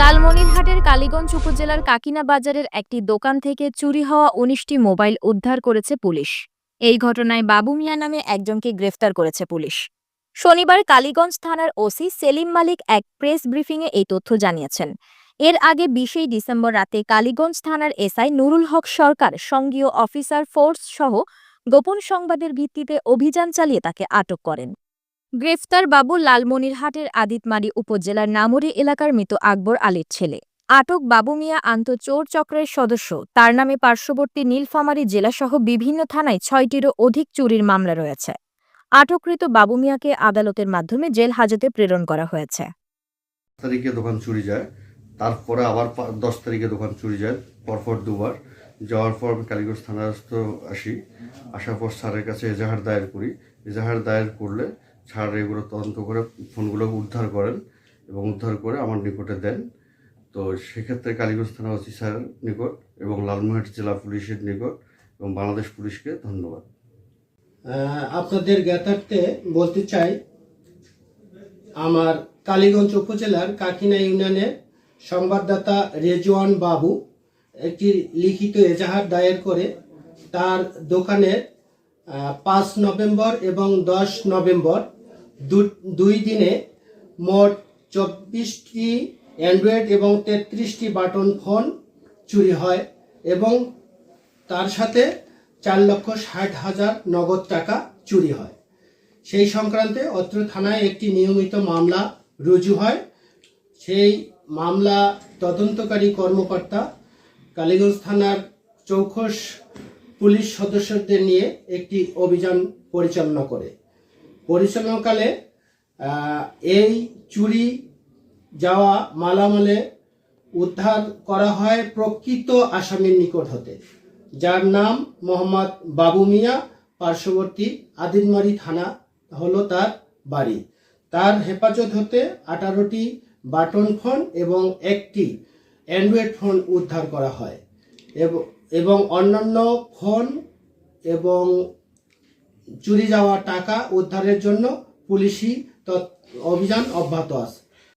লালমনিরহাটের কালীগঞ্জ উপজেলার কাকিনা বাজারের একটি দোকান থেকে চুরি হওয়া উনিশটি মোবাইল উদ্ধার করেছে পুলিশ। এই ঘটনায় বাবু মিয়া নামে একজনকে গ্রেফতার করেছে পুলিশ। শনিবার কালীগঞ্জ থানার ওসি সেলিম মালিক এক প্রেস ব্রিফিংয়ে এই তথ্য জানিয়েছেন। এর আগে বিশেই ডিসেম্বর রাতে কালীগঞ্জ থানার এসআই নুরুল হক সরকার, সঙ্গীয় অফিসার ফোর্স সহ গোপন সংবাদের ভিত্তিতে অভিযান চালিয়ে তাকে আটক করেন। গ্রেফতার বাবু লালমনিরহাটের আদিতমারি উপজেলার নামুরি এলাকার মৃত আকবর আলীর ছেলে। আটক বাবু মিয়া আন্ত চোর চক্রের সদস্য। তার নামে পার্শ্ববর্তী নীলফামারী জেলাসহ বিভিন্ন থানায় ছয়টিরও অধিক চুরির মামলা রয়েছে। আটককৃত বাবু মিয়াকে আদালতের মাধ্যমে জেল হাজতে প্রেরণ করা হয়েছে। তারিখে দোকান চুরি যায়। তারপরে আবার দশ তারিখে দোকান চুরি যায়। পরপর দুবার। যাওয়ার পর আমি কালীগঞ্জ থানাস্থ আসি। আসার পর স্যারের কাছে এজাহার দায়ের করি। এজাহার দায়ের করলে স্যার এগুলো তদন্ত করে ফোনগুলো উদ্ধার করেন এবং উদ্ধার করে আমার নিকটে দেন। তো সেক্ষেত্রে কালীগঞ্জ থানা ওসি স্যারের নিকট এবং লালমোহাট জেলা পুলিশের নিকট এবং বাংলাদেশ পুলিশকে ধন্যবাদ। আপনাদের জ্ঞাতার্থে বলতে চাই, আমার কালীগঞ্জ উপজেলার কাকিনা ইউনিয়নের সংবাদদাতা রেজওয়ান বাবু একটি লিখিত এজাহার দায়ের করে তার দোকানের পাঁচ নভেম্বর এবং দশ নভেম্বর দুই দিনে মোট চব্বিশটি অ্যান্ড্রয়েড এবং তেত্রিশটি বাটন ফোন চুরি হয় এবং তার সাথে চার লক্ষ ষাট হাজার নগদ টাকা চুরি হয়। সেই সংক্রান্তে অত্র থানায় একটি নিয়মিত মামলা রুজু হয়। সেই মামলা তদন্তকারী কর্মকর্তা কালীগঞ্জ থানার চৌখস পুলিশ সদস্যদের নিয়ে একটি অভিযান পরিচালনা করে। পরিচালনাকালে এই চুরি যাওয়া মালামালে উদ্ধার করা হয় প্রকৃত আসামির নিকট হতে, যার নাম মোহাম্মদ বাবু মিয়া, পার্শ্ববর্তী আদিনমারি থানা হলো তার বাড়ি। তার হেফাজত হতে আঠারোটি বাটন ফোন এবং একটি অ্যান্ড্রয়েড ফোন উদ্ধার করা হয় এবং অন্যান্য ফোন এবং চুরি যাওয়া টাকা উদ্ধারের জন্য পুলিশি অভিযান অব্যাহত আছে।